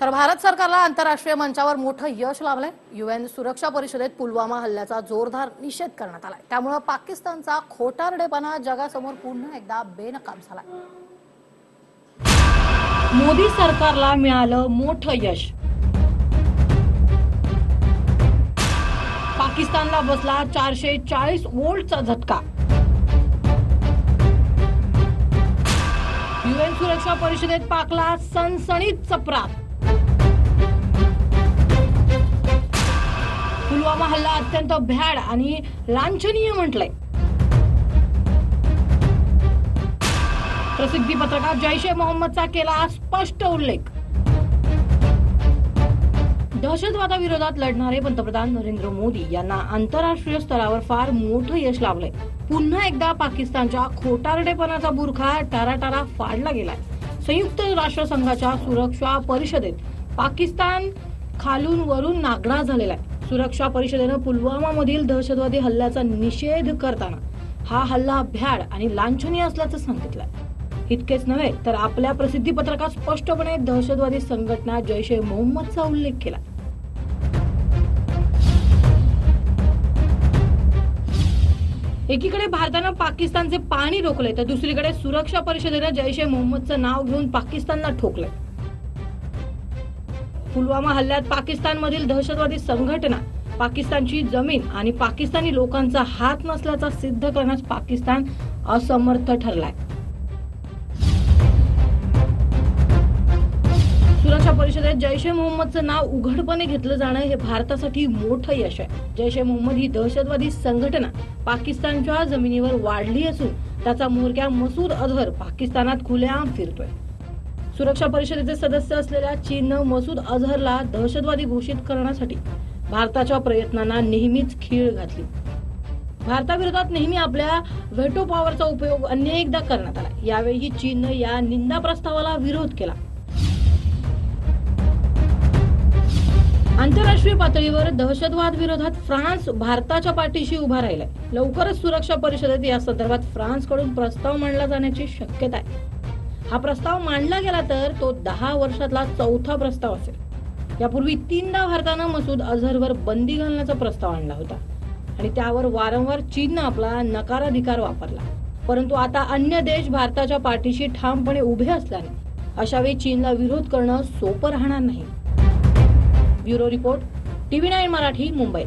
तर भारत सरकारला आंतरराष्ट्रीय मंचावर मोठं यश लाभलंय. युएन सुरक्षा परिषदेत पुलवामा हल्ल्याचा जोरदार निषेध करण्यात आलाय. त्यामुळे पाकिस्तानचा खोटारडेपणा जगासमोर पुन्हा एकदा बेनकाम झालाय. मोदी सरकारला मिळालं मोठं यश. पाकिस्तानला बसला चारशे चाळीस वोल्टचा झटका. युएन सुरक्षा परिषदेत पाकला सणसणीत चपरात हा हल्ला अत्यंत भ्याड आणि लांछनीय म्हटलंय. प्रसिद्धी पत्रकात जैश ए मोहम्मदचा केला स्पष्ट उल्लेख. दहशतवादाविरोधात लढणारे पंतप्रधान नरेंद्र मोदी यांना आंतरराष्ट्रीय स्तरावर फार मोठं यश लाभलंय. पुन्हा एकदा पाकिस्तानच्या खोटारडेपणाचा बुरखा टाराटारा फाडला गेलाय. संयुक्त राष्ट्रसंघाच्या सुरक्षा परिषदेत पाकिस्तान खालून वरून नागडा झालेला आहे सुरक्षा परिषदेनं पुलवामा मधील दहशतवादी हल्ल्याचा निषेध करताना हा हल्ला भ्याड आणि लांछनीय असल्याचं सांगितलंय. इतकेच नव्हे तर आपल्या प्रसिद्धी पत्रकात स्पष्टपणे दहशतवादी संघटना जैश ए मोहम्मदचा उल्लेख केला एकीकडे भारतानं पाकिस्तानचे पाणी रोखले तर दुसरीकडे सुरक्षा परिषदेनं जैश ए मोहम्मदचं नाव घेऊन पाकिस्तानला ठोकलंय. पुलवामा हल्ल्यात पाकिस्तानमधील दहशतवादी संघटना पाकिस्तानची जमीन आणि पाकिस्तानी लोकांचा हात नसल्याचा सिद्ध करण्यास पाकिस्तान असमर्थ ठरलाय. सुरक्षा परिषदेत जैश ए मोहम्मदचं नाव उघडपणे घेतलं जाणं हे भारतासाठी मोठं यश आहे. जैश ए मोहम्मद ही दहशतवादी संघटना पाकिस्तानच्या जमिनीवर वाढली असून त्याचा म्होरक्या मसूद अझहर पाकिस्तानात खुलेआम फिरतोय. सुरक्षा परिषदेचे सदस्य असलेल्या चीननं मसूद अझहरला दहशतवादी घोषित करण्यासाठी भारताच्या प्रयत्नांना नेहमीच खीळ घातली. भारताविरोधात नेहमी आपल्या व्हेटो पॉवरचा उपयोग अनेकदा करण्यात आला. यावेळी चीननं या निंदा प्रस्तावाला विरोध केला. आंतरराष्ट्रीय पातळीवर दहशतवाद विरोधात फ्रान्स भारताच्या पाठीशी उभा राहिलाय. लवकरच सुरक्षा परिषदेत या संदर्भात फ्रान्सकडून प्रस्ताव मांडला जाण्याची शक्यता आहे. हा प्रस्ताव मांडला गेला तर तो दहा वर्षातला चौथा प्रस्ताव असेल. यापूर्वी तीनदा भारतानं मसूद अझहरवर बंदी घालण्याचा प्रस्ताव आणला होता. आणि त्यावर वारंवार चीननं आपला नकाराधिकार वापरला. परंतु आता अन्य देश भारताच्या पाठीशी ठामपणे उभे असल्याने अशावेळी चीनला विरोध करणं सोपं राहणार नाही. Bureau report TV nine Marathi Mumbai.